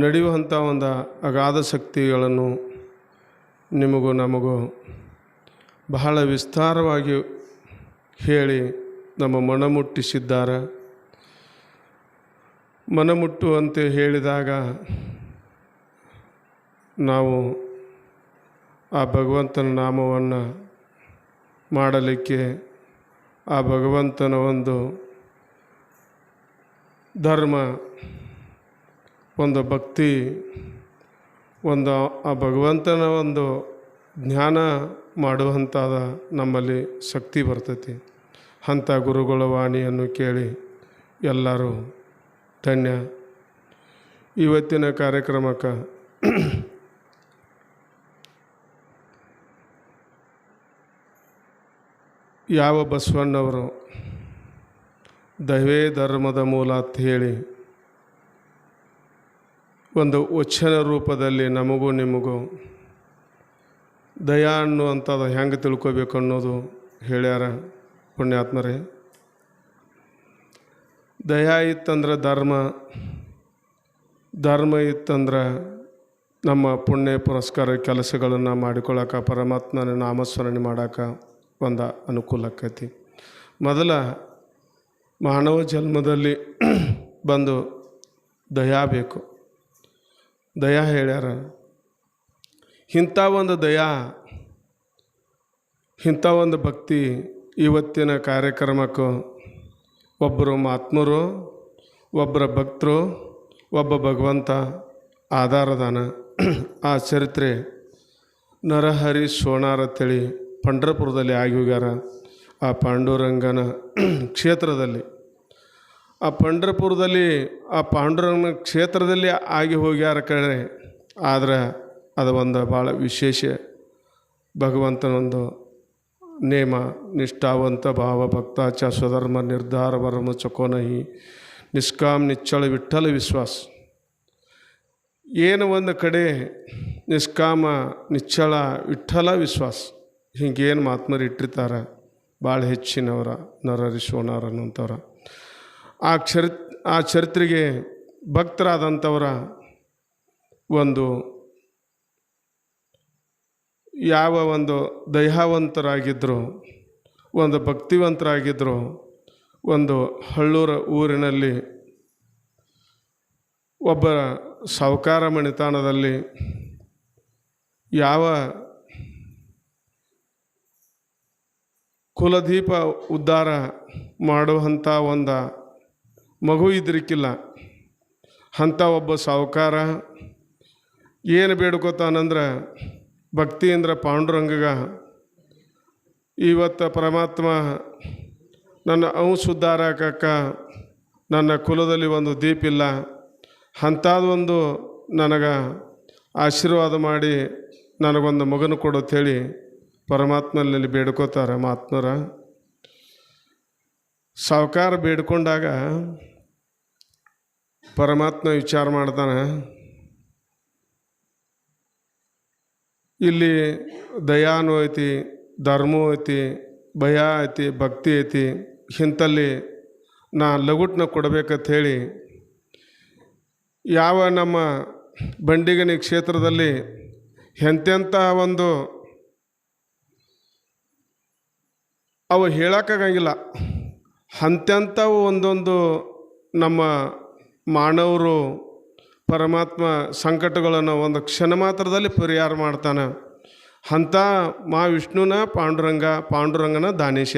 ನಡೆಯುವಂಥ ಒಂದು ಅಗಾಧ ಶಕ್ತಿಗಳನ್ನು ನಿಮಗೂ ನಮಗೂ ಬಹಳ ವಿಸ್ತಾರವಾಗಿ ಹೇಳಿ ನಮ್ಮ ಮನಮುಟ್ಟಿಸಿದ್ದಾರೆ. ಮನಮುಟ್ಟುವಂತೆ ಹೇಳಿದಾಗ ನಾವು ಆ ಭಗವಂತನ ನಾಮವನ್ನು ಮಾಡಲಿಕ್ಕೆ ಆ ಭಗವಂತನ ಒಂದು ಧರ್ಮ ಒಂದು ಭಕ್ತಿ, ಒಂದು ಆ ಭಗವಂತನ ಒಂದು ಜ್ಞಾನ ಮಾಡುವಂಥದ ನಮ್ಮಲ್ಲಿ ಶಕ್ತಿ ಬರ್ತೈತಿ. ಅಂಥ ಗುರುಗಳ ವಾಣಿಯನ್ನು ಕೇಳಿ ಎಲ್ಲರೂ ಧನ್ಯ. ಇವತ್ತಿನ ಕಾರ್ಯಕ್ರಮಕ್ಕೆ ಯಾವ ಬಸವಣ್ಣವರು ದೈವೇ ಧರ್ಮದ ಮೂಲ ಅಂತ ಹೇಳಿ ಒಂದು ವಚನ ರೂಪದಲ್ಲಿ ನಮಗೂ ನಿಮಗೂ ದಯಾ ಅನ್ನುವಂಥದ್ದು ಹೆಂಗೆ ತಿಳ್ಕೊಬೇಕು ಅನ್ನೋದು ಹೇಳ್ಯಾರ ಪುಣ್ಯಾತ್ಮರೇ. ದಯಾ ಇತ್ತಂದ್ರೆ ಧರ್ಮ ಧರ್ಮ ಇತ್ತಂದ್ರೆ ನಮ್ಮ ಪುಣ್ಯ ಪುರಸ್ಕಾರ ಕೆಲಸಗಳನ್ನು ಮಾಡಿಕೊಳ್ಳೋಕೆ, ಪರಮಾತ್ಮನ ನಾಮಸ್ಮರಣೆ ಮಾಡೋಕೆ ಒಂದು ಅನುಕೂಲ ಆಕೈತಿ ಮೊದಲ ಮಾನವ ಜನ್ಮದಲ್ಲಿ ಬಂದು ದಯಾ ಬೇಕು. ದಯಾ ಹೇಳ್ಯಾರ. ಇಂಥ ಒಂದು ದಯಾ, ಇಂಥ ಒಂದು ಭಕ್ತಿ ಇವತ್ತಿನ ಕಾರ್ಯಕ್ರಮಕ್ಕೂ ಒಬ್ಬರು ಮಹಾತ್ಮರು ಒಬ್ಬರ ಭಕ್ತರು, ಒಬ್ಬ ಭಗವಂತ ಆಧಾರದಾನ. ಆ ಚರಿತ್ರೆ ನರಹರಿ ಸೋಣಾರ ತಳಿ ಪಂಢರಪುರದಲ್ಲಿ ಆಗಿ ಹೋಗ್ಯಾರ. ಆ ಪಾಂಡುರಂಗನ ಕ್ಷೇತ್ರದಲ್ಲಿ ಆ ಪಂಢರಪುರದಲ್ಲಿ ಆ ಪಾಂಡುರಂಗನ ಕ್ಷೇತ್ರದಲ್ಲಿ ಆಗಿ ಹೋಗ್ಯಾರ ಕಡೆ ಆದರೆ ಅದು ಒಂದು ಭಾಳ ವಿಶೇಷ ಭಗವಂತನೊಂದು ನೇಮ. ನಿಷ್ಠಾವಂತ ಭಾವ, ಭಕ್ತಾಚ, ಸ್ವಧರ್ಮ, ನಿರ್ಧಾರ, ವರ್ಮ, ಚಕೋನಹಿ, ನಿಷ್ಕಾಮ್, ನಿಚ್ಚಳ ವಿಠಲ ವಿಶ್ವಾಸ. ಏನು ಒಂದು ಕಡೆ ನಿಷ್ಕಾಮ, ನಿಚ್ಚಳ ವಿಠಲ ವಿಶ್ವಾಸ. ಹಿಂಗೇನು ಮಾತ್ಮರಿ ಇಟ್ಟಿರ್ತಾರೆ. ಭಾಳ ಹೆಚ್ಚಿನವರ ನರರಿಸೋಣವ್ರ ಅನ್ನೋಂಥವ್ರ ಆ ಚರಿ, ಆ ಚರಿತ್ರೆಗೆ ಭಕ್ತರಾದಂಥವರ ಒಂದು ಯಾವ ಒಂದು ದಯಾವಂತರಾಗಿದ್ದರು ಒಂದು ಭಕ್ತಿವಂತರಾಗಿದ್ದರು ಒಂದು ಹಳ್ಳೂರ ಊರಿನಲ್ಲಿ ಒಬ್ಬ ಸಾಹುಕಾರ ಮಣಿತಾಣದಲ್ಲಿ ಯಾವ ಕುಲದೀಪ ಉದ್ಧಾರ ಮಾಡುವಂಥ ಒಂದು ಮಗು ಇದ್ರಿಕ್ಕಿಲ್ಲ ಅಂಥ ಒಬ್ಬ ಸಾಹುಕಾರ ಏನು ಬೇಡ್ಕೋತಾನಂದ್ರೆ ಭಕ್ತಿಯಿಂದ ಪಾಂಡುರಂಗಗ, ಇವತ್ತು ಪರಮಾತ್ಮ ನನ್ನ ಅಂಶ ಉದ್ಧಾರ ಆಕಕ್ಕ ನನ್ನ ಕುಲದಲ್ಲಿ ಒಂದು ದೀಪ ಇಲ್ಲ. ಅಂಥದ್ದೊಂದು ನನಗೆ ಆಶೀರ್ವಾದ ಮಾಡಿ ನನಗೊಂದು ಮಗನ ಹೇಳಿ ಪರಮಾತ್ಮನಲ್ಲಿ ಬೇಡ್ಕೋತಾರೆ ಮಹಾತ್ಮರ. ಸಾವುಕಾರ ಬೇಡ್ಕೊಂಡಾಗ ಪರಮಾತ್ಮ ವಿಚಾರ ಮಾಡ್ತಾನೆ. ಇಲ್ಲಿ ದಯಾನು ಐತಿ ಧರ್ಮವೂ ಐತಿ, ಭಯ ಐತಿ, ಭಕ್ತಿ ಐತಿ, ಇಂಥಲ್ಲಿ ನಾ ಲಗುಟ್ನ ಕೊಡಬೇಕಂತ ಹೇಳಿ ಯಾವ ನಮ್ಮ ಬಂಡಿಗನಿ ಕ್ಷೇತ್ರದಲ್ಲಿ ಎಂತೆಂಥ ಒಂದು ಅವು ಹೇಳೋಕ್ಕಾಗಂಗಿಲ್ಲ. ಅಂತೆಂಥವು ಒಂದೊಂದು ನಮ್ಮ ಮಾನವರು ಪರಮಾತ್ಮ ಸಂಕಟಗಳನ್ನು ಒಂದು ಕ್ಷಣ ಮಾತ್ರದಲ್ಲಿ ಪರಿಹಾರ ಮಾಡ್ತಾನೆ. ಅಂಥ ಮಾ ವಿಷ್ಣುನ ಪಾಂಡುರಂಗ, ಪಾಂಡುರಂಗನ ದಾನೇಶ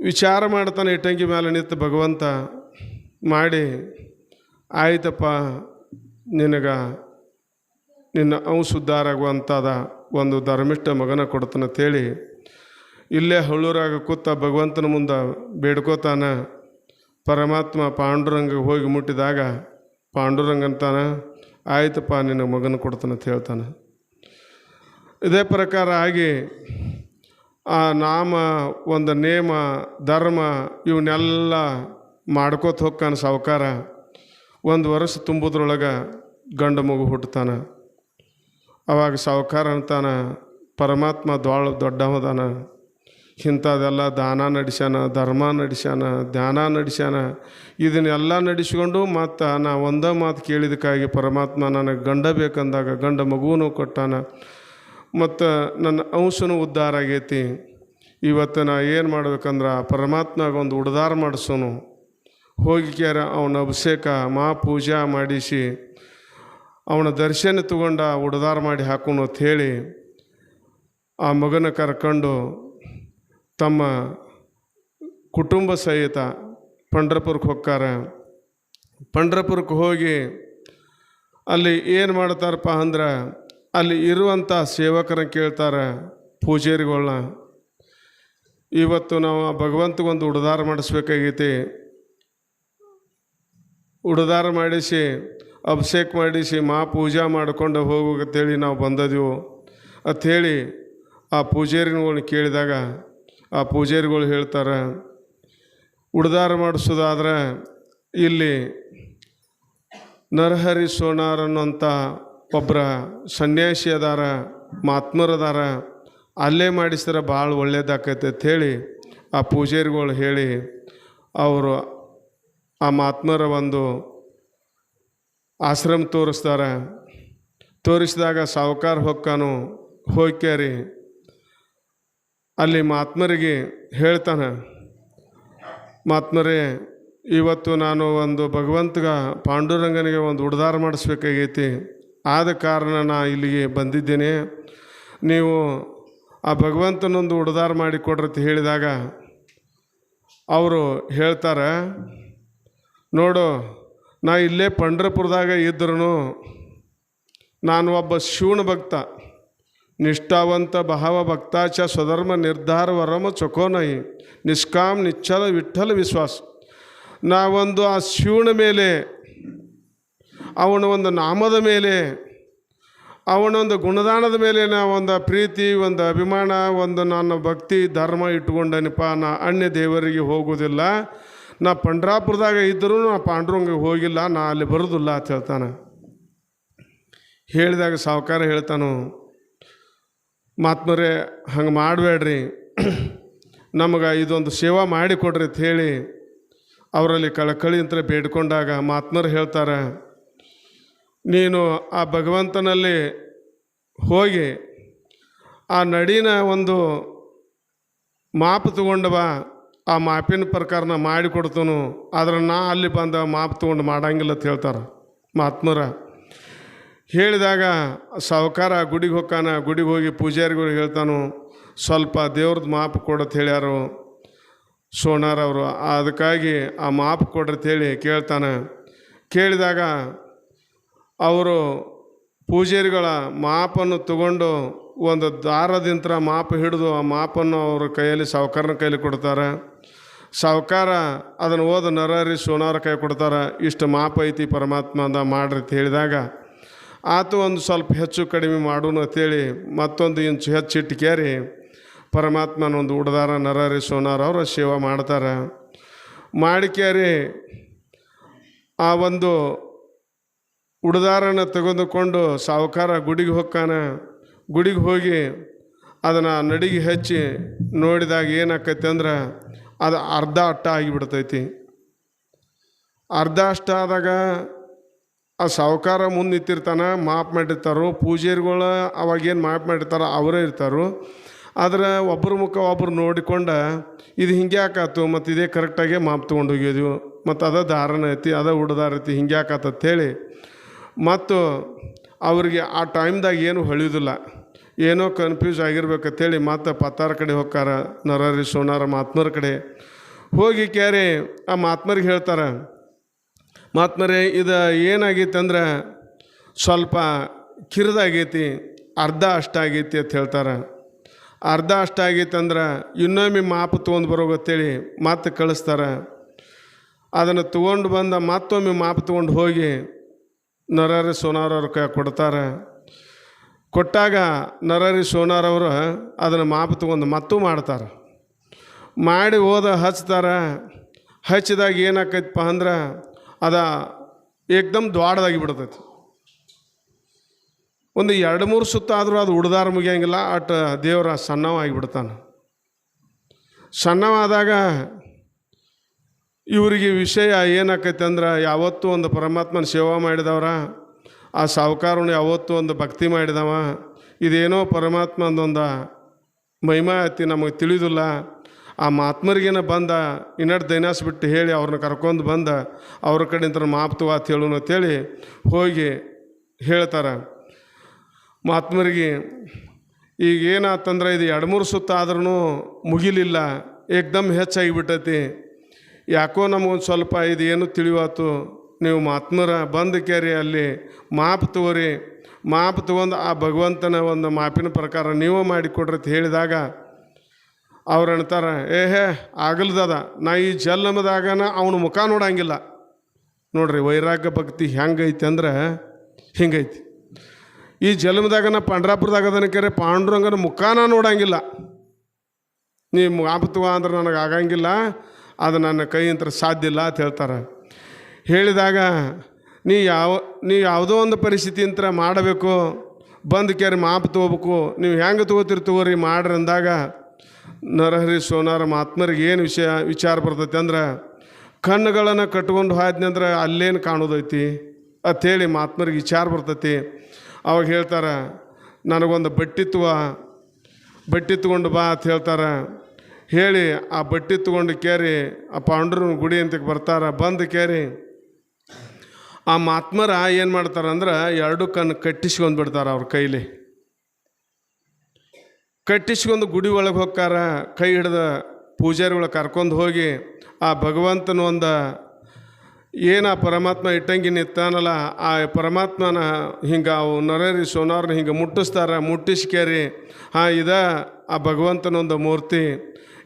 ವಿಚಾರ ಮಾಡ್ತಾನೆ, ಇಟ್ಟಂಗಿ ಮೇಲೆ ನಿಂತು ಭಗವಂತ ಮಾಡಿ, ಆಯ್ತಪ್ಪ, ನಿನಗೆ, ನಿನ್ನ ಅಂಶುದ್ಧಾರಾಗುವಂಥದ ಒಂದು ಧರ್ಮಿಷ್ಠ ಮಗನ ಕೊಡ್ತಾನಂತೇಳಿ ಇಲ್ಲೇ ಹಳ್ಳೂರಾಗ ಕೂತ ಭಗವಂತನ ಮುಂದೆ ಬೇಡ್ಕೋತಾನ. ಪರಮಾತ್ಮ ಪಾಂಡುರಂಗ ಹೋಗಿ ಮುಟ್ಟಿದಾಗ ಪಾಂಡುರಂಗಂತಾನ, ಆಯ್ತಪ್ಪ, ನಿನ್ನ ಮಗನ ಕೊಡ್ತಾನೆ ಅಂತ ಹೇಳ್ತಾನೆ. ಇದೇ ಪ್ರಕಾರ ಆಗಿ ಆ ನಾಮ, ಒಂದು ನೇಮ, ಧರ್ಮ, ಇವನ್ನೆಲ್ಲ ಮಾಡ್ಕೋತ ಹೋಗ್ತಾನೆ ಸಾವುಕಾರ. ಒಂದು ವರ್ಷ ತುಂಬುದ್ರೊಳಗೆ ಗಂಡು ಮಗು ಹುಟ್ಟುತ್ತಾನೆ ಅವಾಗ ಸಾವುಕಾರ ಅಂತಾನೆ, ಪರಮಾತ್ಮ ದ್ವಾಳ ದೊಡ್ಡವದಾನ. ಇಂಥದ್ದೆಲ್ಲ ದಾನ ನಡೆಸ್ಯಾನ, ಧರ್ಮ ನಡೆಸ್ಯಾನ, ಧ್ಯಾನ ನಡೆಸ್ಯಾನ, ಇದನ್ನೆಲ್ಲ ನಡೆಸ್ಕೊಂಡು ಮತ್ತು ನಾ ಒಂದೇ ಮಾತು ಕೇಳಿದಕ್ಕಾಗಿ ಪರಮಾತ್ಮ ನನಗೆ ಗಂಡ ಬೇಕಂದಾಗ ಗಂಡ ಮಗುವೂ ಕೊಟ್ಟಾನ. ಮತ್ತು ನನ್ನ ಅಂಶನೂ ಉದ್ಧಾರ ಆಗೈತಿ. ಇವತ್ತು ನಾ ಏನು ಮಾಡ್ಬೇಕಂದ್ರೆ ಪರಮಾತ್ಮಾಗ ಪರಮಾತ್ಮಗೆ ಒಂದು ಉಡ್ದಾರ ಮಾಡಿಸೋನು. ಹೋಗಿ ಕೇರ ಅವನ ಅಭಿಷೇಕ, ಮಾ ಪೂಜಾ ಮಾಡಿಸಿ ಅವನ ದರ್ಶನ ತಗೊಂಡ ಉಡದಾರ ಮಾಡಿ ಹಾಕೋನು ಅಂತ ಹೇಳಿ ಆ ಮಗನ ಕರ್ಕೊಂಡು ತಮ್ಮ ಕುಟುಂಬ ಸಹಿತ ಪಂಡ್ರಪುರಕ್ಕೆ ಹೋಗ್ತಾರೆ. ಪಂಡ್ರಪುರಕ್ಕೆ ಹೋಗಿ ಅಲ್ಲಿ ಏನು ಮಾಡ್ತಾರಪ್ಪ ಅಂದ್ರೆ ಅಲ್ಲಿ ಇರುವಂಥ ಸೇವಕರನ್ನ ಕೇಳ್ತಾರೆ ಪೂಜಾರಿಗಳನ್ನ ಇವತ್ತು ನಾವು ಆ ಭಗವಂತಗೊಂದು ಉಡದಾರ ಮಾಡಿಸ್ಬೇಕಾಗೈತಿ. ಉಡದಾರ ಮಾಡಿಸಿ, ಅಭಿಷೇಕ ಮಾಡಿಸಿ, ಮಾ ಪೂಜಾ ಮಾಡ್ಕೊಂಡು ಹೋಗುತ್ತೇಳಿ ನಾವು ಬಂದದೆವು. ಅಂಥೇಳಿ ಆ ಪೂಜಾರಿಗಳನ್ನ ಕೇಳಿದಾಗ ಆ ಪೂಜಾರಿಗಳು ಹೇಳ್ತಾರೆ, ಉಡ್ದಾರ ಮಾಡಿಸೋದಾದ್ರೆ ಇಲ್ಲಿ ನರಹರಿ ಸೋನಾರ್ ಅನ್ನೋಂಥ ಒಬ್ಬರ ಸನ್ಯಾಸಿ ಅದಾರ ಮಾತ್ಮರದಾರ ಅಲ್ಲೇ ಮಾಡಿಸಿದ್ರೆ ಭಾಳ ಒಳ್ಳೇದಾಕೈತೆ ಹೇಳಿ ಆ ಪೂಜಾರಿಗಳು ಹೇಳಿ ಅವರು ಆ ಮಾತ್ಮರ ಒಂದು ಆಶ್ರಮ ತೋರಿಸ್ತಾರೆ. ತೋರಿಸಿದಾಗ ಸಾವುಕಾರ ಹೊಕ್ಕನು ಹೋಗ್ಯಾರಿ ಅಲ್ಲಿ ಮಹಾತ್ಮರಿಗೆ ಹೇಳ್ತಾನೆ ಮಾತ್ಮರೇ ಇವತ್ತು ನಾನು ಒಂದು ಭಗವಂತಗ ಪಾಂಡುರಂಗನಿಗೆ ಒಂದು ಉಡ್ದಾರ ಮಾಡಿಸ್ಬೇಕಾಗೈತಿ. ಆದ ಕಾರಣ ನಾ ಇಲ್ಲಿಗೆ ಬಂದಿದ್ದೇನೆ. ನೀವು ಆ ಭಗವಂತನೊಂದು ಉಡ್ದಾರ ಅಂತ ಹೇಳಿದಾಗ ಅವರು ಹೇಳ್ತಾರೆ, ನೋಡು, ನಾ ಇಲ್ಲೇ ಪಂಡ್ರಪುರದಾಗ ಇದ್ರೂ ನಾನು ಒಬ್ಬ ಶಿವನ ಭಕ್ತ. ನಿಷ್ಠಾವಂತ ಭಾವ ಭಕ್ತಾಚ ಸ್ವಧರ್ಮ ನಿರ್ಧಾರ ವರಮ ಚೊಕೋನೈ ನಿಷ್ಕಾಮ್ ನಿಚ್ಚಲ ವಿಠಲ ವಿಶ್ವಾಸ. ನಾವೊಂದು ಆ ಶಿವನ ಮೇಲೆ, ಅವನ ಒಂದು ನಾಮದ ಮೇಲೆ ಅವನೊಂದು ಗುಣದಾನದ ಮೇಲೆ ಒಂದು ಪ್ರೀತಿ, ಒಂದು ಅಭಿಮಾನ, ಒಂದು ನನ್ನ ಭಕ್ತಿ, ಧರ್ಮ ಇಟ್ಕೊಂಡನಪ್ಪ ನಾ ಅನ್ಯ ದೇವರಿಗೆ ಹೋಗೋದಿಲ್ಲ ನಾ ಪಂಡ್ರಾಪುರದಾಗ ಇದ್ದರೂ ನಾ ಪಾಂಡ್ರಂಗೆ ಹೋಗಿಲ್ಲ, ನಾ ಅಲ್ಲಿ ಬರೋದಿಲ್ಲ ಅಂತ ಹೇಳ್ತಾನೆ. ಹೇಳಿದಾಗ ಸಾವುಕಾರ ಹೇಳ್ತಾನು ಮಾತ್ಮರೇ ಹಂಗೆ ಮಾಡಬೇಡ್ರಿ. ನಮಗೆ ಇದೊಂದು ಸೇವಾ ಮಾಡಿ ಕೊಡ್ರಿ ಅಂತ ಹೇಳಿ ಅವರಲ್ಲಿ ಕಳಕಳಿ ಅಂತ ಬೇಡ್ಕೊಂಡಾಗ ಮಾತ್ಮರು ಹೇಳ್ತಾರೆ, ನೀನು ಆ ಭಗವಂತನಲ್ಲಿ ಹೋಗಿ ಆ ನಡಿನ ಒಂದು ಮಾಪು ತಗೊಂಡವ ಆ ಮಾಪಿನ ಪ್ರಕಾರನ ಮಾಡಿಕೊಡ್ತನು ಆದ್ರೆ ನಾ ಅಲ್ಲಿ ಬಂದ ಮಾಪು ತೊಗೊಂಡು ಮಾಡಂಗಿಲ್ಲ ಅಂತ ಹೇಳ್ತಾರೆ ಮಹಾತ್ಮರ. ಹೇಳಿದಾಗ ಸಾವುಕಾರ ಗುಡಿಗೆ ಹೊಕ್ಕಾನ, ಗುಡಿಗೆ ಹೋಗಿ ಪೂಜಾರಿಗಳಿಗೆ ಹೇಳ್ತಾನು, ಸ್ವಲ್ಪ ದೇವ್ರದ್ದು ಮಾಪು ಕೊಡತ್ ಹೇಳ್ಯಾರು ಸೋನಾರ್ ಅವರು. ಅದಕ್ಕಾಗಿ ಆ ಮಾಪು ಹೇಳಿ ಕೇಳ್ತಾನೆ. ಕೇಳಿದಾಗ ಅವರು ಪೂಜಾರಿಗಳ ಮಾಪನ್ನು ತಗೊಂಡು ಒಂದು ದಾರದಿಂತ್ರ ಮಾಪು ಹಿಡಿದು ಆ ಮಾಪನ್ನು ಅವ್ರ ಕೈಯಲ್ಲಿ ಸಾವುಕಾರನ ಕೈಯಲ್ಲಿ ಕೊಡ್ತಾರೆ. ಸಾವುಕಾರ ಅದನ್ನು ಓದ ನರಹರಿ ಸೋನಾರ ಕೈ ಕೊಡ್ತಾರೆ. ಇಷ್ಟು ಮಾಪ ಐತಿ ಪರಮಾತ್ಮ ಅಂದ ಮಾಡ್ರಿ ಅಂತ ಹೇಳಿದಾಗ ಆತು ಒಂದು ಸ್ವಲ್ಪ ಹೆಚ್ಚು ಕಡಿಮೆ ಮಾಡೋಣ ಅಂತೇಳಿ ಮತ್ತೊಂದು ಇಂಚು ಹೆಚ್ಚು ಇಟ್ಕೇರಿ ಪರಮಾತ್ಮನ ಒಂದು ಉಡ್ದಾರ ನರಹರಿ ಸೋನಾರ ಅವರ ಸೇವಾ ಮಾಡ್ತಾರೆ. ಮಾಡಿಕೇರಿ ಆ ಒಂದು ಉಡ್ದಾರನ ತೆಗೆದುಕೊಂಡು ಸಾವುಕಾರ ಗುಡಿಗೆ ಹೊಕ್ಕಾನ. ಗುಡಿಗೆ ಹೋಗಿ ಅದನ್ನು ನಡಿಗೆ ಹಚ್ಚಿ ನೋಡಿದಾಗ ಏನಾಕೈತಿ ಅಂದ್ರೆ ಅದು ಅರ್ಧ ಅಟ್ಟ ಆಗಿಬಿಡ್ತೈತಿ. ಅರ್ಧ ಅಷ್ಟ ಆದಾಗ ಆ ಸಾಹುಕಾರ ಮುಂದೆ ನಿಂತಿರ್ತಾನೆ ಮಾಪ್ ಮಾಡಿರ್ತಾರೋ. ಪೂಜಾರಿಗಳು ಅವಾಗೇನು ಮಾಪ್ ಮಾಡಿರ್ತಾರೋ ಅವರೇ ಇರ್ತಾರೋ. ಆದ್ರೆ ಒಬ್ಬರ ಮುಖ ಒಬ್ಬರು ನೋಡಿಕೊಂಡು, ಇದು ಹಿಂಗೆ ಯಾಕಾತು? ಮತ್ತು ಇದೇ ಕರೆಕ್ಟಾಗಿ ಮಾಪ್ ತೊಗೊಂಡು ಹೋಗಿದ್ವು. ಮತ್ತು ಅದ ಧಾರಣ ಐತಿ, ಅದ ಹುಡುದಾರ ಐತಿ, ಹಿಂಗೆ ಹೇಳಿ. ಮತ್ತು ಅವರಿಗೆ ಆ ಟೈಮ್ದಾಗ ಏನು ಹೊಳಿಯೋದಿಲ್ಲ. ಏನೋ ಕನ್ಫ್ಯೂಸ್ ಆಗಿರ್ಬೇಕಂತೇಳಿ ಮತ್ತು ಪತ್ತಾರ ಕಡೆ ಹೋಗ್ತಾರ. ನರರಿ ಸೋನಾರ ಮಾತ್ಮರ ಕಡೆ. ಹೋಗಿ ಕ್ಯಾರೆ ಆ ಮಾತ್ಮರಿಗೆ ಹೇಳ್ತಾರೆ ಮಾತ್ಮರೇ ಇದು ಏನಾಗೈತೆ ಅಂದ್ರೆ ಸ್ವಲ್ಪ ಕಿರಿದಾಗೈತಿ, ಅರ್ಧ ಅಷ್ಟಾಗೈತಿ ಅಂತ ಹೇಳ್ತಾರೆ. ಅರ್ಧ ಅಷ್ಟಾಗೈತೆ ಅಂದ್ರೆ ಇನ್ನೊಮ್ಮೆ ಮಾಪು ತೊಗೊಂಡು ಬರೋಗತ್ತೇಳಿ ಮತ್ತೆ ಕಳಿಸ್ತಾರೆ. ಅದನ್ನು ತೊಗೊಂಡು ಬಂದ ಮತ್ತೊಮ್ಮೆ ಮಾಪು ತೊಗೊಂಡು ಹೋಗಿ ನರಹರಿ ಸೋನಾರವ್ರ ಕೈ ಕೊಡ್ತಾರೆ. ಕೊಟ್ಟಾಗ ನರಹರಿ ಸೋನಾರವರು ಅದನ್ನು ಮಾಪು ತೊಗೊಂಡು ಮತ್ತೂ ಮಾಡ್ತಾರೆ. ಮಾಡಿ ಹೋದ ಹಚ್ತಾರೆ. ಹಚ್ಚಿದಾಗ ಏನಾಕೈತಪ್ಪ ಅಂದ್ರೆ ಅದ ಏಕ್ದಮ್ ದ್ವಾಡದಾಗಿ ಬಿಡ್ತೈತಿ. ಒಂದು ಎರಡು ಮೂರು ಸುತ್ತ ಆದರೂ ಅದು ಉಡ್ದಾರ ಮುಗಿಯಂಗಿಲ್ಲ, ಅಟ್ ದೇವರ ಸಣ್ಣವಾಗಿ ಬಿಡ್ತಾನೆ ಸಣ್ಣವಾದಾಗ ಇವರಿಗೆ ವಿಷಯ ಏನಾಕೈತೆ ಅಂದ್ರೆ ಯಾವತ್ತೂ ಒಂದು ಪರಮಾತ್ಮನ ಸೇವಾ ಮಾಡಿದವರ, ಆ ಸಾವುಕಾರನು ಯಾವತ್ತೂ ಒಂದು ಭಕ್ತಿ ಮಾಡಿದವ. ಇದೇನೋ ಪರಮಾತ್ಮಂದೊಂದು ಮಹಿಮಾ ಐತಿ ನಮಗೆ ತಿಳಿದಿಲ್ಲ. ಆ ಮಹಾತ್ಮರಿಗೇನ ಬಂದ, ಇನ್ನಡ್ ದೈನಾಸ್ ಬಿಟ್ಟು ಹೇಳಿ ಅವ್ರನ್ನ ಕರ್ಕೊಂಡು ಬಂದ, ಅವ್ರ ಕಡೆಯಿಂದ ಮಾಪ್ತವ ಅಂತ ಹೇಳೋಣ ಅಂತೇಳಿ ಹೋಗಿ ಹೇಳ್ತಾರೆ. ಮಹಾತ್ಮರಿಗೆ ಈಗ ಏನಾತಂದ್ರೆ ಇದು ಎರಡು ಮೂರು ಸುತ್ತ ಆದ್ರೂ ಮುಗಿಲಿಲ್ಲ, ಏಕ್ದಮ್ ಹೆಚ್ಚಾಗಿಬಿಟ್ಟೈತಿ. ಯಾಕೋ ನಮಗೊಂದು ಸ್ವಲ್ಪ ಇದು ಏನು ತಿಳಿವಾತು, ನೀವು ಮಹಾತ್ಮರ ಬಂದು ಕೇರಿ ಅಲ್ಲಿ ಮಾಪ್ ತಗೋರಿ ಮಾಪ್ ತಗೊಂಡು ಆ ಭಗವಂತನ ಒಂದು ಮಾಪಿನ ಪ್ರಕಾರ ನೀವು ಮಾಡಿಕೊಡ್ರಿ ಅಂತ ಹೇಳಿದಾಗ ಅವ್ರು ಏ ಹೇ ಆಗಲ್ದದ ನಾ ಈ ಜನ್ಮದಾಗನ ಅವನು ಮುಖ ನೋಡಂಗಿಲ್ಲ. ನೋಡ್ರಿ, ವೈರಾಗ್ಯ ಭಕ್ತಿ ಹೆಂಗೈತಿ ಅಂದ್ರೆ ಹಿಂಗೈತಿ. ಈ ಜನ್ಮದಾಗನ ಪಂಡ್ರಾಪುರದಾಗ ಕೆರೆ ಪಾಂಡುರಂಗನ ಮುಖಾನ ನೋಡಂಗಿಲ್ಲ. ನೀ ಆಪತ್ವ ಅಂದ್ರೆ ನನಗೆ ಆಗಂಗಿಲ್ಲ, ಅದು ನನ್ನ ಕೈಯಂತ್ರ ಸಾಧ್ಯ ಇಲ್ಲ ಅಂತ ಹೇಳ್ತಾರೆ. ಹೇಳಿದಾಗ, ನೀ ಯಾವ, ನೀ ಯಾವುದೋ ಒಂದು ಪರಿಸ್ಥಿತಿ ಅಂತ ಮಾಡಬೇಕು, ಬಂದು ಕೇರಿ ಮಾಪ್ ತೊಗೋಬೇಕು, ನೀವು ಹೆಂಗೆ ತೊಗೋತೀರಿ ತಗೋರಿ, ಮಾಡ್ರಿ ಅಂದಾಗ ನರಹರಿ ಸೋನಾರ ಮಹಾತ್ಮರಿಗೆ ಏನು ವಿಷಯ, ವಿಚಾರ ಬರ್ತೈತಿ ಅಂದ್ರೆ, ಕಣ್ಣುಗಳನ್ನು ಕಟ್ಕೊಂಡು ಹೋದ್ನಿ ಅಂದ್ರೆ ಅಲ್ಲೇನು ಕಾಣೋದೈತಿ? ಅಂಥೇಳಿ ಮಹಾತ್ಮರಿಗೆ ವಿಚಾರ ಬರ್ತೈತಿ. ಅವಾಗ ಹೇಳ್ತಾರೆ, ನನಗೊಂದು ಬಟ್ಟೆ ಬಟ್ಟಿ ಬಟ್ಟೆ ತಗೊಂಡು ಬಾ ಅಂತ ಹೇಳ್ತಾರೆ. ಹೇಳಿ, ಆ ಬಟ್ಟಿ ತೊಗೊಂಡು ಕೇರಿ, ಆ ಪಾಂಡ್ರನ ಗುಡಿ ಅಂತ ಬರ್ತಾರೆ, ಬಂದು ಕೇರಿ. ಆ ಮಾತ್ಮರ ಏನು ಮಾಡ್ತಾರೆ ಅಂದ್ರೆ, ಎರಡು ಕಣ್ಣು ಕಟ್ಟಿಸ್ಕೊಂಡು ಬಿಡ್ತಾರೆ ಅವ್ರ ಕೈಲಿ. ಕಟ್ಟಿಸ್ಕೊಂಡು ಗುಡಿ ಒಳಗೆ ಹೋಗ್ತಾರ ಕೈ ಹಿಡ್ದ ಪೂಜಾರಿಗಳ ಕರ್ಕೊಂಡು ಹೋಗಿ, ಆ ಭಗವಂತನ ಒಂದು, ಏನು ಆ ಪರಮಾತ್ಮ ಇಟ್ಟಂಗಿ ನಿತ್ತಾನಲ್ಲ, ಆ ಪರಮಾತ್ಮನ ಹಿಂಗೆ ಅವು ನರರಿ ಸೋನವ್ರನ್ನ ಹಿಂಗೆ ಮುಟ್ಟಿಸ್ತಾರೆ, ಮುಟ್ಟಿಸ್ಕೇರಿ, ಹಾಂ, ಇದ ಆ ಭಗವಂತನ ಒಂದು ಮೂರ್ತಿ.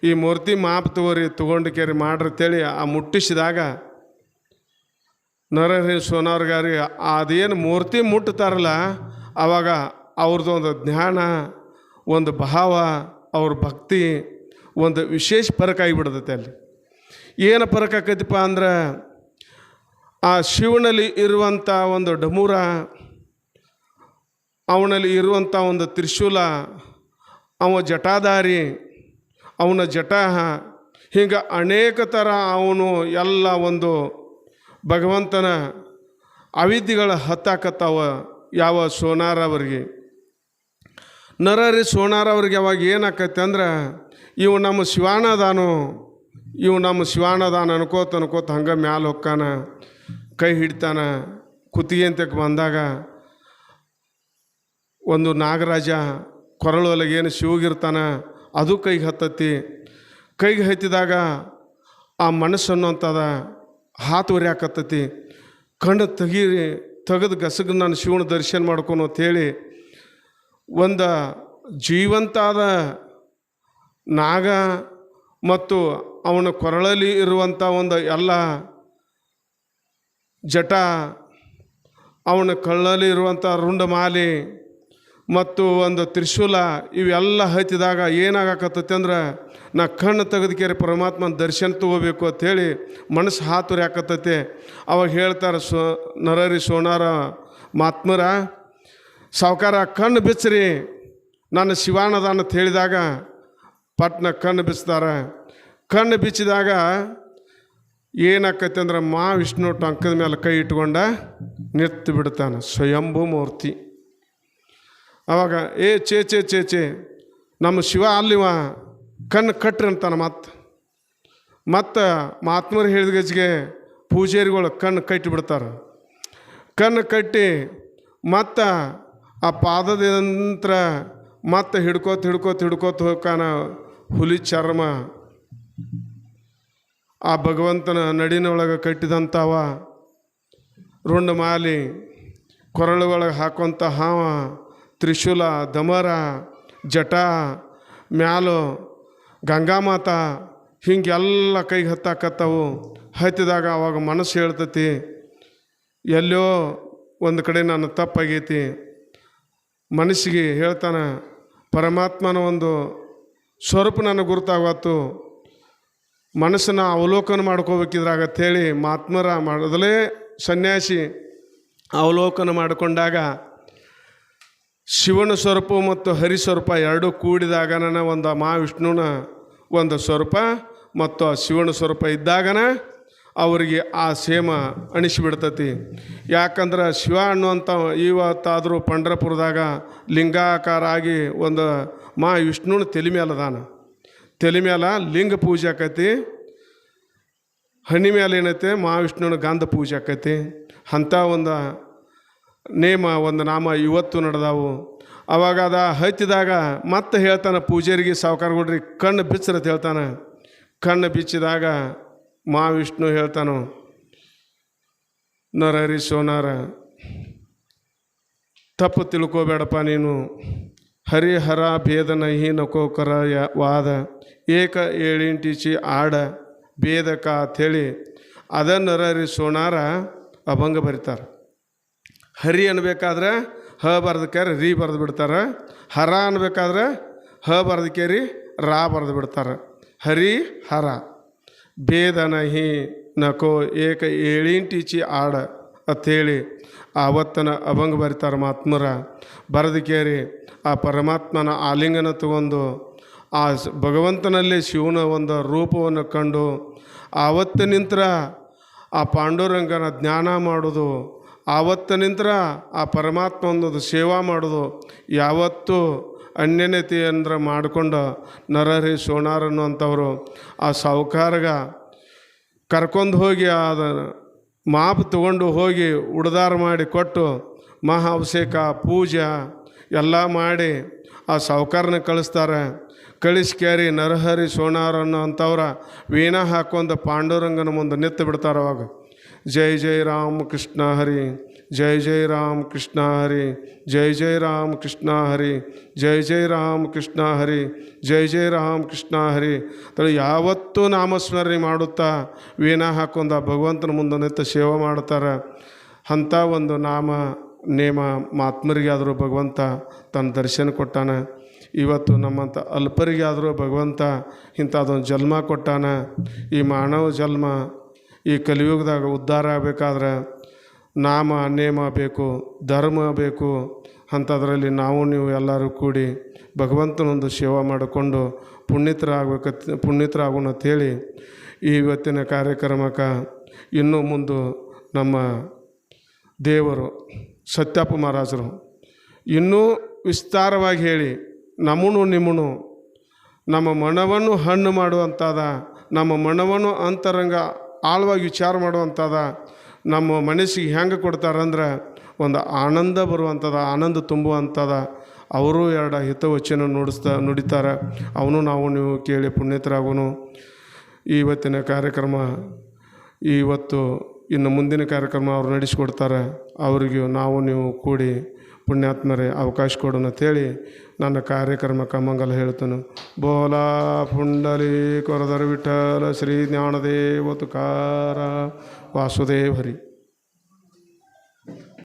ಈ ಮೂರ್ತಿ ಮಾಪ್ ತಗೋರಿ, ತೊಗೊಂಡು ಕೇರಿ ಮಾಡ್ರಿ ಆ ಮುಟ್ಟಿಸಿದಾಗ ನರಹರಿ ಸೋನಾರ್ಗಾರಿಗೆ ಅದೇನು ಮೂರ್ತಿ ಮುಟ್ತಾರಲ್ಲ ಆವಾಗ ಅವ್ರದ್ದು ಒಂದು ಜ್ಞಾನ ಒಂದು ಭಾವ, ಅವ್ರ ಭಕ್ತಿ, ಒಂದು ವಿಶೇಷ ಪರಕ ಆಗಿಬಿಡ್ತೈತೆ ಅಲ್ಲಿ. ಏನು ಪರಕ ಆಕೈತಿಪ್ಪ ಅಂದ್ರೆ, ಆ ಶಿವನಲ್ಲಿ ಇರುವಂಥ ಒಂದು ಡಮೂರ, ಅವನಲ್ಲಿ ಇರುವಂಥ ಒಂದು ತ್ರಿಶೂಲ, ಅವ ಜಟಾಧಾರಿ, ಅವನ ಜಟ ಹಿಂಗೆ ಅನೇಕ ಥರ ಅವನು ಎಲ್ಲ ಒಂದು ಭಗವಂತನ ಅವಿದ್ಯೆಗಳ ಹತ್ತಾಕತ್ತಾವ ಯಾವ ಸೋನಾರ್ ನರರಿ ಸೋನಾರ್ ಅವ್ರಿಗೆ ಅವಾಗ ಏನಾಕೈತೆ ಅಂದ್ರೆ, ಇವು ನಮ್ಮ ಶಿವಾನದಾನು, ಇವು ನಮ್ಮ ಶಿವಾನದಾನ ಅನ್ಕೋತ ಅನ್ಕೋತ ಹಂಗೆ ಮ್ಯಾಲೆ ಹೊಕ್ಕಾನ, ಕೈ ಹಿಡ್ತಾನ ಕುತ್ತಿಗೆ ಅಂತ ಬಂದಾಗ ಒಂದು ನಾಗರಾಜ ಕೊರಳೊಳಗೆ ಏನು ಶಿವಗಿರ್ತಾನ, ಅದು ಕೈಗೆ ಹತ್ತತಿ. ಕೈಗೆ ಹತ್ತಿದಾಗ ಆ ಮನಸ್ಸು ಅನ್ನೋಂಥದ ಹಾತು ಉರಿಯಾಕತ್ತತಿ ಕಣ್ಣು ತೆಗೀರಿ, ತೆಗೆದು ಗಸಗ ನಾನು ಶಿವನ ದರ್ಶನ ಮಾಡ್ಕೊನು ಅಂತೇಳಿ ಒಂದು ಜೀವಂತಾದ ನಾಗ ಮತ್ತು ಅವನ ಕೊರಳಲ್ಲಿ ಇರುವಂಥ ಒಂದು ಎಲ್ಲ ಜಟ, ಅವನ ಕಳ್ಳಲ್ಲಿ ಇರುವಂಥ ರುಂಡಮಾಲಿ ಮತ್ತು ಒಂದು ತ್ರಿಶೂಲ, ಇವೆಲ್ಲ ಹತ್ತಿದಾಗ ಏನಾಗಕತ್ತೈತಿ ಅಂದ್ರೆ ನಾ ಕಣ್ಣು ತೆಗೆದುಕೇರಿ ಪರಮಾತ್ಮನ ದರ್ಶನ ತಗೋಬೇಕು ಅಂಥೇಳಿ ಮನಸ್ಸು ಹಾತುರಿ ಹಾಕತ್ತೈತೆ ಅವಾಗ ಹೇಳ್ತಾರೆ ಸೋ, ನರರಿ ಸೋನಾರ, ಮಾತ್ಮರ ಸಾವುಕಾರ ಕಣ್ಣು ಬಿಚ್ಚ್ರಿ. ನನ್ನ ಶಿವಾನದ ಅಂತ ಹೇಳಿದಾಗ ಪಟ್ನ ಕಣ್ಣು ಬಿಚ್ತಾರೆ ಕಣ್ಣು ಬಿಚ್ಚಿದಾಗ ಏನಾಕೈತೆ ಅಂದ್ರೆ ಮಾ ವಿಷ್ಣು ಟಂಕದ ಮೇಲೆ ಕೈ ಇಟ್ಕೊಂಡ ನಿಂತು ಬಿಡ್ತಾನೆ, ಸ್ವಯಂಭೂ ಮೂರ್ತಿ. ಅವಾಗ ಏ ಚೇ ಚೇ ಚೇ ಚೇ ನಮ್ಮ ಶಿವ ಅಲ್ಲಿವ, ಕಣ್ಣು ಕಟ್ರಿ ಅಂತಾನೆ ಮತ್ತೆ ಮತ್ತು ಮಹಾತ್ಮರು ಹೇಳಿದ ಗಜ್ಗೆ ಪೂಜಾರಿಗಳು ಕಣ್ಣು ಕಟ್ಟಿ ಬಿಡ್ತಾರೆ. ಕಣ್ಣು ಕಟ್ಟಿ ಮತ್ತು ಆ ಪಾದದ ನಂತರ ಮತ್ತೆ ಹಿಡ್ಕೋತ ಹಿಡ್ಕೋತ ಹಿಡ್ಕೋತ ಹೋಗ್ಕಾನ ಹುಲಿ ಚರ್ಮ. ಆ ಭಗವಂತನ ನಡಿನೊಳಗೆ ಕಟ್ಟಿದಂಥವ ರುಂಡ ಮಾಲಿ ಕೊರಳುಗಳಿಗೆ ಹಾಕೋಂಥ ಹಾವ, ತ್ರಿಶೂಲ, ದಮರ, ಜಟ, ಮ್ಯಾಲು, ಗಂಗಾಮಾತ, ಹಿಂಗೆಲ್ಲ ಕೈಗೆ ಹತ್ತಾಕತ್ತವು. ಹತ್ತಿದಾಗ ಅವಾಗ ಮನಸ್ಸು ಹೇಳ್ತತಿ ಎಲ್ಲೋ ಒಂದು ಕಡೆ ನಾನು ತಪ್ಪಾಗೈತಿ. ಮನಸ್ಸಿಗೆ ಹೇಳ್ತಾನೆ, ಪರಮಾತ್ಮನ ಒಂದು ಸ್ವರೂಪ ನನಗೆ ಗುರುತಾಗತ್ತು ಮನಸ್ಸನ್ನು ಅವಲೋಕನ ಮಾಡ್ಕೋಬೇಕಿದ್ರಾಗ ಹೇಳಿ ಮಹಾತ್ಮರ ಮೊದಲೇ ಸನ್ಯಾಸಿ ಅವಲೋಕನ ಮಾಡಿಕೊಂಡಾಗ, ಶಿವನ ಸ್ವರೂಪ ಮತ್ತು ಹರಿ ಸ್ವರೂಪ ಎರಡೂ ಕೂಡಿದಾಗ ನನ್ನ ಒಂದು ಮಹಾವಿಷ್ಣುವಿನ ಒಂದು ಸ್ವರೂಪ ಮತ್ತು ಆ ಶಿವನ ಸ್ವರೂಪ ಇದ್ದಾಗನ ಅವರಿಗೆ ಆ ಸೇಮ ಅನಿಸಿಬಿಡ್ತತಿ ಯಾಕಂದ್ರೆ ಶಿವ ಅನ್ನುವಂಥ ಇವತ್ತಾದರೂ ಪಂಡರಪುರದಾಗ ಲಿಂಗಾಕಾರ ಆಗಿ ಒಂದು ಮಾ ವಿಷ್ಣುನ ತಲೆ ಮೇಲೆ ಅದಾನ. ತಲೆ ಮೇಲೆ ಲಿಂಗ ಪೂಜೆ ಆಕೈತಿ. ಹಣ್ಣಿ ಮೇಲೆ ಏನೈತೆ? ಮಹಾವಿಷ್ಣುವಿನ ಗಂಧ ಪೂಜೆ ಆಕೈತಿ. ಅಂಥ ಒಂದು ನೇಮ, ಒಂದು ನಾಮ ಇವತ್ತು ನಡೆದಾವು. ಅವಾಗ ಅದ ಹತ್ತಿದಾಗ ಮತ್ತೆ ಹೇಳ್ತಾನೆ ಪೂಜಾರಿಗೆ ಸಾವುಕಾರಗೊಡ್ರಿ ಕಣ್ಣು ಬಿಚ್ಚರತ್ತೆ ಹೇಳ್ತಾನೆ. ಕಣ್ಣು ಬಿಚ್ಚಿದಾಗ ಮಹಾವಿಷ್ಣು ಹೇಳ್ತಾನು ನರಹರಿ ಸೋನಾರ, ತಪ್ಪು ತಿಳ್ಕೋಬೇಡಪ್ಪ ನೀನು. ಹರಿಹರ ಭೇದನ ಹೀನಕೋಕರ ಯ ವಾದ, ಏಕ ಏಳಿಂಟಿಚಿ ಆಡ ಭೇದಕ ಅಂಥೇಳಿ ಅದ ನರಹರಿ ಸೋನಾರ ಅಭಂಗ ಬರೀತಾರೆ. ಹರಿ ಅನ್ಬೇಕಾದ್ರೆ ಹ ಬರ್ದಕ್ಯಾರ ರೀ ಬರೆದು ಬಿಡ್ತಾರೆ. ಹರ ಅನ್ಬೇಕಾದ್ರೆ ಹ ಬರ್ದಕೇರಿ ರಾ ಬರೆದು ಬಿಡ್ತಾರೆ. ಹರಿ, ಹರ. ಭೇದನ ಹಿ ನಕೋ ಏಕ ಏಳಿಂಟಿಚಿ ಆಡ ಅಂಥೇಳಿ ಆವತ್ತನ ಅಭಂಗ ಬರೀತಾರೆ ಮಹಾತ್ಮರ. ಬರೆದಕೇರಿ ಆ ಪರಮಾತ್ಮನ ಆಲಿಂಗನ ತಗೊಂಡು, ಆ ಭಗವಂತನಲ್ಲಿ ಶಿವನ ಒಂದು ರೂಪವನ್ನು ಕಂಡು, ಆವತ್ತು ನಿಂತರ ಆ ಪಾಂಡುರಂಗನ ಜ್ಞಾನ ಮಾಡೋದು, ಆವತ್ತು ನಿಂತರ ಆ ಪರಮಾತ್ಮ ಒಂದು ಸೇವಾ ಮಾಡೋದು, ಯಾವತ್ತೂ ಅನ್ಯನತೆ ಅಂದ್ರೆ ಮಾಡಿಕೊಂಡು ನರಹರಿ ಸೋಣಾರನ್ನು ಅಂಥವರು ಆ ಸಾಹುಕಾರಗ ಕರ್ಕೊಂಡು ಹೋಗಿ ಅದ ಮಾಪ್ ತಗೊಂಡು ಹೋಗಿ ಉಡ್ದಾರ ಮಾಡಿ ಕೊಟ್ಟು ಮಹಾ ಅಭಿಷೇಕ, ಪೂಜೆ ಎಲ್ಲ ಮಾಡಿ ಆ ಸಾವುಕಾರನ ಕಳಿಸ್ತಾರೆ. ಕಳಿಸ್ಕ್ಯಾರಿ ನರಹರಿ ಸೋಣಾರನ್ನು ಅಂಥವ್ರ ವೀಣಾ ಹಾಕೊಂಡು ಪಾಂಡುರಂಗನ ಮುಂದೆ ನಿತ್ತು ಬಿಡ್ತಾರೆ ಅವಾಗ. ಜೈ ಜೈ ರಾಮ ಕೃಷ್ಣ ಹರಿ. ಜೈ ಜೈ ರಾಮ ಕೃಷ್ಣ ಹರಿ, ಜೈ ಜೈ ರಾಮ ಕೃಷ್ಣ ಹರಿ, ಜೈ ಜೈ ರಾಮ ಕೃಷ್ಣ ಹರಿ, ಜೈ ಜೈ ರಾಮ ಕೃಷ್ಣ ಹರಿ. ಅಂತೇಳಿ ಯಾವತ್ತೂ ನಾಮಸ್ಮರಣೆ ಮಾಡುತ್ತಾ ವೀಣಾ ಹಾಕೊಂಡ ಭಗವಂತನ ಮುಂದೆ ನಿಂತು ಸೇವೆ ಮಾಡ್ತಾರೆ. ಅಂಥ ಒಂದು ನಾಮ, ನೇಮ ಮಾತ್ಮರಿಗಾದರೂ ಭಗವಂತ ತನ್ನ ದರ್ಶನ ಕೊಟ್ಟಾನ. ಇವತ್ತು ನಮ್ಮಂಥ ಅಲ್ಪರಿಗೆ ಆದರೂ ಭಗವಂತ ಇಂಥದ್ದೊಂದು ಜನ್ಮ ಕೊಟ್ಟಾನ. ಈ ಮಾನವ ಜನ್ಮ ಈ ಕಲಿಯುಗದಾಗ ಉದ್ಧಾರ ಆಗಬೇಕಾದ್ರೆ ನಾಮ, ನೇಮ ಬೇಕು, ಧರ್ಮ ಬೇಕು, ಅಂಥದ್ರಲ್ಲಿ ನಾವು, ನೀವು ಎಲ್ಲರೂ ಕೂಡಿ ಭಗವಂತನೊಂದು ಸೇವಾ ಮಾಡಿಕೊಂಡು ಪುಣ್ಯತರಾಗಬೇಕತ್ ಪುಣ್ಯತರಾಗೋಣ ಅಂತೇಳಿ ಈ ಇವತ್ತಿನ ಕಾರ್ಯಕ್ರಮಕ್ಕೆ ಇನ್ನೂ ಮುಂದೆ ನಮ್ಮ ದೇವರು ಸತ್ಯಪ್ಪ ಮಹಾರಾಜರು ಇನ್ನೂ ವಿಸ್ತಾರವಾಗಿ ಹೇಳಿ ನಮ್ಮನು ನಿಮ್ಮನು ನಮ್ಮ ಮನವನ್ನು ಹಣ್ಣು ಮಾಡುವಂಥದ, ನಮ್ಮ ಮನವನ್ನು ಅಂತರಂಗ ಆಳವಾಗಿ ವಿಚಾರ ಮಾಡುವಂಥದ ನಮ್ಮ ಮನಸ್ಸಿಗೆ ಹೆಂಗೆ ಕೊಡ್ತಾರಂದ್ರೆ ಒಂದು ಆನಂದ ಬರುವಂಥದ ಆನಂದ ತುಂಬುವಂಥದ ಅವರು ಎರಡು ಹಿತವಚನ ನುಡಿಸ್ತಾ, ನುಡಿತಾರೆ. ಅವನು ನಾವು ನೀವು ಕೇಳಿ ಪುಣ್ಯತರಾಗೋನು. ಇವತ್ತಿನ ಕಾರ್ಯಕ್ರಮ ಇವತ್ತು ಇನ್ನು ಮುಂದಿನ ಕಾರ್ಯಕ್ರಮ ಅವರು ನಡೆಸಿಕೊಡ್ತಾರೆ. ಅವರಿಗೂ ನಾವು ನೀವು ಕೂಡಿ ಪುಣ್ಯಾತ್ಮರೇ ಅವಕಾಶ ಕೊಡೋಣ ಅಂತೇಳಿ ನನ್ನ ಕಾರ್ಯಕ್ರಮ ಕಮಂಗಲ ಹೇಳ್ತಾನೆ. ಬೋಲಾ ಪುಂಡಲಿ ಕೊರದರ ವಿಠಲ ಶ್ರೀ ಜ್ಞಾನದೇವ ವಾಸುದೇವ್ ಹರಿ